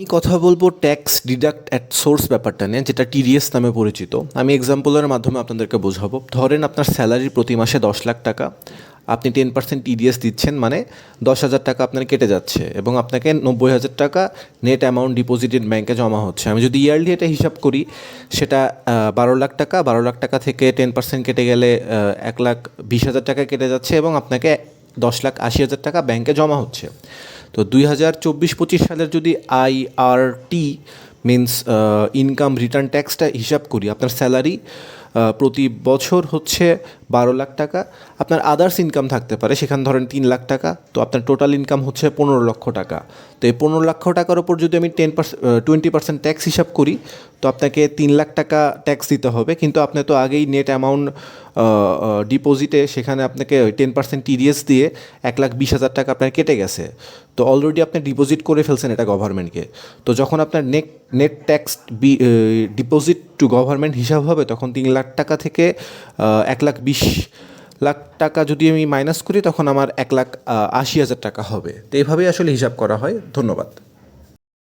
আমি কথা বলব ট্যাক্স ডিডাক্ট অ্যাট সোর্স ব্যাপারটা নিয়ে, যেটা টিডিএস নামে পরিচিত। আমি এক্সাম্পলের মাধ্যমে আপনাদেরকে বোঝাবো। ধরেন আপনার স্যালারি প্রতি মাসে দশ লাখ টাকা। আপনি টেন পার্সেন্ট টিডিএস দিচ্ছেন মানে দশ হাজার টাকা আপনার কেটে যাচ্ছে এবং আপনাকে নব্বই হাজার টাকা নেট অ্যামাউন্ট ডিপোজিটেড ব্যাংকে জমা হচ্ছে। আমি যদি ইয়ারলি এটা হিসাব করি, সেটা বারো লাখ টাকা, বারো লাখ টাকা থেকে টেন পার্সেন্ট কেটে গেলে এক লাখ বিশ হাজার টাকা কেটে যাচ্ছে এবং আপনাকে দশ লাখ আশি হাজার টাকা ব্যাংকে জমা হচ্ছে। তো দুই হাজার চব্বিশ পঁচিশ সালের যদি I R T means income return ট্যাক্সটা হিসাব করি, আপনার স্যালারি প্রতি বছর হচ্ছে বারো লাখ টাকা। আপনার আদার্স ইনকাম থাকতে পারে, সেখানে ধরেন তিন লাখ টাকা, তো আপনার টোটাল ইনকাম হচ্ছে পনেরো লক্ষ টাকা। তো এই পনেরো লক্ষ টাকার ওপর যদি আমি ten percent twenty percent tax হিসাব করি, তো আপনাকে তিন লাখ টাকা ট্যাক্স দিতে হবে, কিন্তু আপনি তো আগেই নেট অ্যামাউন্ট ডিপোজিটে সেখানে আপনাকে টেন পার্সেন্ট টিডিএস দিয়ে এক লাখ বিশ হাজার টাকা আপনার কেটে গেছে। তো অলরেডি আপনি ডিপোজিট করে ফেলছেন এটা গভর্নমেন্টকে তো যখন আপনার net net tax deposit to government হিসাব হবে, তখন তিন লাখ টাকা থেকে এক লাখ বিশ লাখ টাকা যদি আমি মাইনাস করি, তখন আমার এক লাখ আশি হাজার টাকা হবে। তো এইভাবেই আসলে হিসাব করা হয়। ধন্যবাদ।